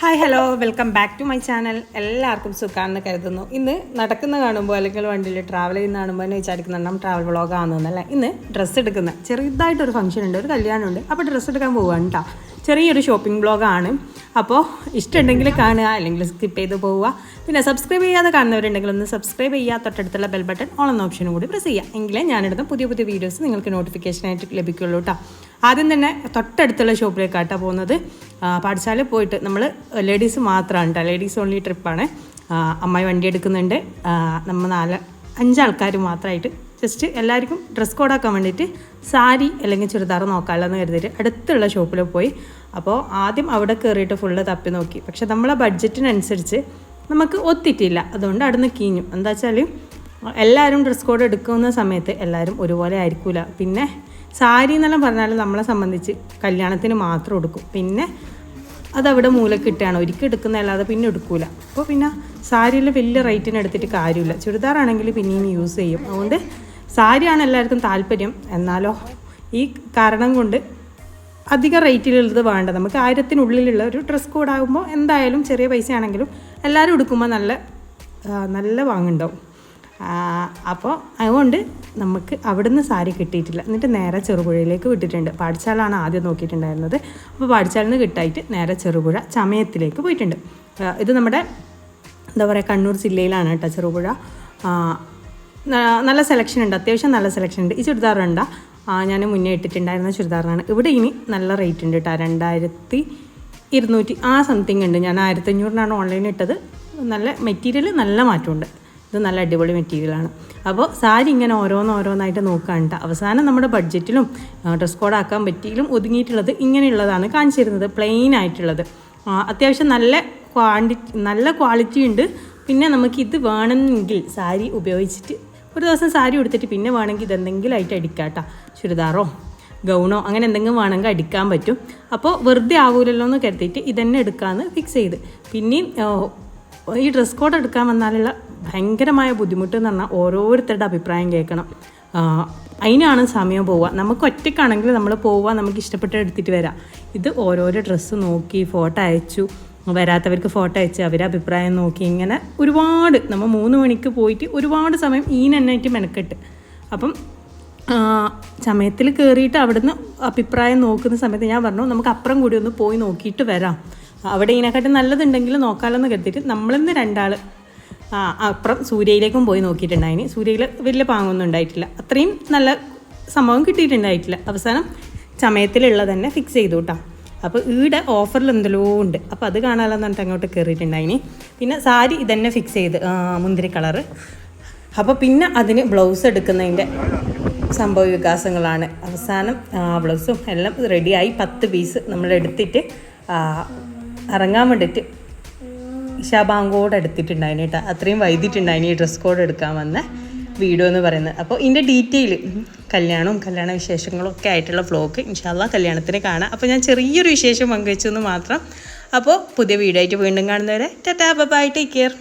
Hi hello welcome back to my channel എല്ലാവർക്കും സുഖാണെന്ന് കരുതുന്നു. ഇന്ന് നടക്കുന്ന കാണുമ്പോൾ അല്ലെങ്കിൽ വണ്ടിയിൽ ട്രാവൽ ചെയ്യുന്ന കാണുമ്പോൾ തന്നെ വിചാരിക്കുന്നുണ്ടാവും ട്രാവൽ വ്ളോഗ് ആണെന്നല്ല ഇന്ന് ഡ്രസ്സ് എടുക്കുന്ന ചെറുതായിട്ടൊരു ഫംഗ്ഷൻ ഉണ്ട് ഒരു കല്യാണമുണ്ട്. അപ്പോൾ ഡ്രസ്സ് എടുക്കാൻ പോവുകയാണ് കേട്ടോ ചെറിയൊരു ഷോപ്പിംഗ് ബ്ലോഗാണ് അപ്പോൾ ഇഷ്ടമുണ്ടെങ്കിൽ കാണുക അല്ലെങ്കിൽ സ്കിപ്പ് ചെയ്ത് പോവുക. പിന്നെ സബ്സ്ക്രൈബ് ചെയ്യാതെ കാണുന്നവരുണ്ടെങ്കിൽ ഒന്ന് സബ്സ്ക്രൈബ് ചെയ്യുക. തൊട്ടടുത്തുള്ള ബെൽ ബട്ടൺ ഓൺ എന്ന ഓപ്ഷനും കൂടി പ്രസ് ചെയ്യുക. എങ്കിലേ ഞാനെടുത്ത പുതിയ പുതിയ വീഡിയോസ് നിങ്ങൾക്ക് നോട്ടിഫിക്കേഷനായിട്ട് ലഭിക്കുള്ളൂ കേട്ടോ ആദ്യം തന്നെ തൊട്ടടുത്തുള്ള ഷോപ്പിലേക്കാട്ടോ പോകുന്നത്. പാഠശാലയിൽ പോയിട്ട് നമ്മൾ ലേഡീസ് മാത്രമാണ് കേട്ടോ ലേഡീസ് ഓൺലി ട്രിപ്പാണ് അമ്മായി വണ്ടി എടുക്കുന്നുണ്ട്. നമ്മൾ നാല് അഞ്ചാൾക്കാർ മാത്രമായിട്ട് ജസ്റ്റ് എല്ലാവർക്കും ഡ്രസ് കോഡാക്കാൻ വേണ്ടിയിട്ട് സാരി അല്ലെങ്കിൽ ചുരിദാർ നോക്കാമല്ലോ എന്ന് കരുതിയിട്ട് അടുത്തുള്ള ഷോപ്പിൽ പോയി. അപ്പോൾ ആദ്യം അവിടെ കയറിയിട്ട് ഫുള്ള് തപ്പി നോക്കി. പക്ഷെ നമ്മളെ ബഡ്ജറ്റിനനുസരിച്ച് നമുക്ക് ഒത്തിട്ടില്ല. അതുകൊണ്ട് അവിടെ നിന്ന് കീഞ്ഞു. എന്താ വെച്ചാൽ എല്ലാവരും ഡ്രസ് കോഡ് എടുക്കുന്ന സമയത്ത് എല്ലാവരും ഒരുപോലെ ആയിരിക്കില്ല പിന്നെ സാരി എന്നെല്ലാം പറഞ്ഞാൽ നമ്മളെ സംബന്ധിച്ച് കല്യാണത്തിന് മാത്രം എടുക്കും. പിന്നെ അതവിടെ മൂലക്കിട്ടാണ്. ഒരിക്കൽ എടുക്കുന്നതല്ലാതെ പിന്നെ എടുക്കൂല. അപ്പോൾ പിന്നെ സാരിയിൽ വലിയ റേറ്റിന് എടുത്തിട്ട് കാര്യമില്ല. ചുരിദാറാണെങ്കിൽ പിന്നെയും യൂസ് ചെയ്യും. അതുകൊണ്ട് സാരിയാണ് എല്ലാവർക്കും താല്പര്യം. എന്നാലോ ഈ കാരണം കൊണ്ട് അധികം റേറ്റിലുള്ളത് വേണ്ട. നമുക്ക് ആയിരത്തിനുള്ളിലുള്ള ഒരു ഡ്രസ് കോഡ് ആകുമ്പോൾ എന്തായാലും ചെറിയ പൈസ ആണെങ്കിലും എല്ലാവരും എടുക്കുമ്പോൾ നല്ല നല്ല വാങ്ങുണ്ടാവും അപ്പോൾ അതുകൊണ്ട് നമുക്ക് അവിടുന്ന് സാരി കിട്ടിയിട്ടില്ല. എന്നിട്ട് നേരെ ചെറുപുഴയിലേക്ക് വിട്ടിട്ടുണ്ട്. പാടിച്ചാലാണ് ആദ്യം നോക്കിയിട്ടുണ്ടായിരുന്നത്. അപ്പോൾ പാടിച്ചാലിൽ നിന്ന് കിട്ടായിട്ട് നേരെ ചെറുപുഴ ചമയത്തിലേക്ക് പോയിട്ടുണ്ട്. ഇത് നമ്മുടെ എന്താ പറയുക കണ്ണൂർ ജില്ലയിലാണ് കേട്ടോ ചെറുപുഴ. നല്ല സെലക്ഷൻ ഉണ്ട്. അത്യാവശ്യം നല്ല സെലക്ഷൻ ഉണ്ട്. ഈ ചുരിദാർ ഉണ്ട ഞാൻ മുന്നേ ഇട്ടിട്ടുണ്ടായിരുന്ന ചുരിദാറാണ്. ഇവിടെ ഇനി നല്ല റേറ്റ് ഉണ്ട് കേട്ടോ. രണ്ടായിരത്തി ഇരുന്നൂറ്റി ആ സംതിങ് ഉണ്ട്. ഞാൻ ആയിരത്തി അഞ്ഞൂറിനാണ് ഓൺലൈൻ ഇട്ടത്. നല്ല മെറ്റീരിയൽ നല്ല മാറ്റമുണ്ട്. ഇത് നല്ല അടിപൊളി മെറ്റീരിയലാണ് അപ്പോൾ സാരി ഇങ്ങനെ ഓരോന്നോരോന്നായിട്ട് നോക്കാണ്ട് അവസാനം നമ്മുടെ ബഡ്ജറ്റിലും ഡ്രസ് കോഡ് ആക്കാൻ പറ്റിയിലും ഒതുങ്ങിയിട്ടുള്ളത് ഇങ്ങനെയുള്ളതാണ് കാണിച്ചിരുന്നത് പ്ലെയിൻ ആയിട്ടുള്ളത്. അത്യാവശ്യം നല്ല ക്വാണ്ടിറ്റി നല്ല ക്വാളിറ്റി ഉണ്ട്. പിന്നെ നമുക്ക് ഇത് വേണമെങ്കിൽ സാരി ഉപയോഗിച്ചിട്ട് ഒരു ദിവസം സാരി ഉടുത്തിട്ട് പിന്നെ വേണമെങ്കിൽ ഇതെന്തെങ്കിലും ആയിട്ട് അടിക്കാട്ടോ ചുരിദാറോ ഗൗണോ അങ്ങനെ എന്തെങ്കിലും വേണമെങ്കിൽ അടിക്കാൻ പറ്റും. അപ്പോൾ വെറുതെ ആവൂലല്ലോ എന്ന് കരുതിയിട്ട് ഇതന്നെ എടുക്കാമെന്ന് ഫിക്സ് ചെയ്ത്. പിന്നെയും ഈ ഡ്രസ് കോഡ് എടുക്കാൻ വന്നാലുള്ള ഭയങ്കരമായ ബുദ്ധിമുട്ട് എന്ന് പറഞ്ഞാൽ ഓരോരുത്തരുടെ അഭിപ്രായം കേൾക്കണം. അതിനാണ് സമയം പോവുക. നമുക്ക് ഒറ്റയ്ക്കാണെങ്കിൽ നമ്മൾ പോവുക നമുക്ക് ഇഷ്ടപ്പെട്ട എടുത്തിട്ട് വരാം. ഇത് ഓരോരോ ഡ്രസ്സ് നോക്കി ഫോട്ടോ അയച്ചു വരാത്തവർക്ക് ഫോട്ടോ അയച്ച് അവരെ അഭിപ്രായം നോക്കി ഇങ്ങനെ ഒരുപാട്. നമ്മൾ മൂന്ന് മണിക്ക് പോയിട്ട് ഒരുപാട് സമയം ഈ നന്നായിട്ട് മെനക്കെട്ട്. അപ്പം സമയത്തിൽ കയറിയിട്ട് അവിടുന്ന് അഭിപ്രായം നോക്കുന്ന സമയത്ത് ഞാൻ പറഞ്ഞു നമുക്ക് അപ്പുറം കൂടി ഒന്ന് പോയി നോക്കിയിട്ട് വരാം. അവിടെ ഇതിനെക്കാട്ടും നല്ലതുണ്ടെങ്കിൽ നോക്കാമെന്ന് കരുതിയിട്ട് നമ്മളിന്ന് രണ്ടാൾ അപ്പുറം സൂര്യയിലേക്കും പോയി നോക്കിയിട്ടുണ്ടായിന് സൂര്യയിൽ വലിയ പാങ്ങൊന്നും ഉണ്ടായിട്ടില്ല. അത്രയും നല്ല സംഭവം കിട്ടിയിട്ടുണ്ടായിട്ടില്ല. അവസാനം ചമയത്തിലുള്ള തന്നെ ഫിക്സ് ചെയ്തു കേട്ടോ അപ്പോൾ ഈടെ ഓഫറിൽ എന്തെല്ലോ ഉണ്ട്. അപ്പോൾ അത് കാണാമെന്ന് പറഞ്ഞിട്ട് അങ്ങോട്ട് കയറിയിട്ടുണ്ടായിന് പിന്നെ സാരി ഇതന്നെ ഫിക്സ് ചെയ്ത് മുന്തിരി കളറ് അപ്പോൾ പിന്നെ അതിന് ബ്ലൗസ് എടുക്കുന്നതിന്റെ സംഭവ വികാസങ്ങളാണ്. അവസാനം ബ്ലൗസും എല്ലാം റെഡിയായി പത്ത് പീസ് നമ്മൾ എടുത്തിട്ട് ഇറങ്ങാൻ വേണ്ടിയിട്ട് ഇഷാബാങ്കോട് എടുത്തിട്ടുണ്ടായിന് കേട്ടോ. അത്രയും വൈകിട്ടുണ്ടായിന് ഈ ഡ്രസ് കോഡ് എടുക്കാൻ വന്ന വീഡിയോ എന്ന് പറയുന്നത്. അപ്പോൾ ഇതിന്റെ ഡീറ്റെയിൽ കല്യാണവും കല്യാണ വിശേഷങ്ങളും ഒക്കെ ആയിട്ടുള്ള വ്ലോഗ് ഇൻഷാല്ല കല്യാണത്തിന് കാണാം. അപ്പോൾ ഞാൻ ചെറിയൊരു വിശേഷം പങ്കുവെച്ചു എന്ന് മാത്രം. അപ്പോൾ പുതിയ വീഡിയോ ആയിട്ട് വീണ്ടും കാണുന്നവരെ ടാറ്റാ ബൈ ടേക്ക് കെയർ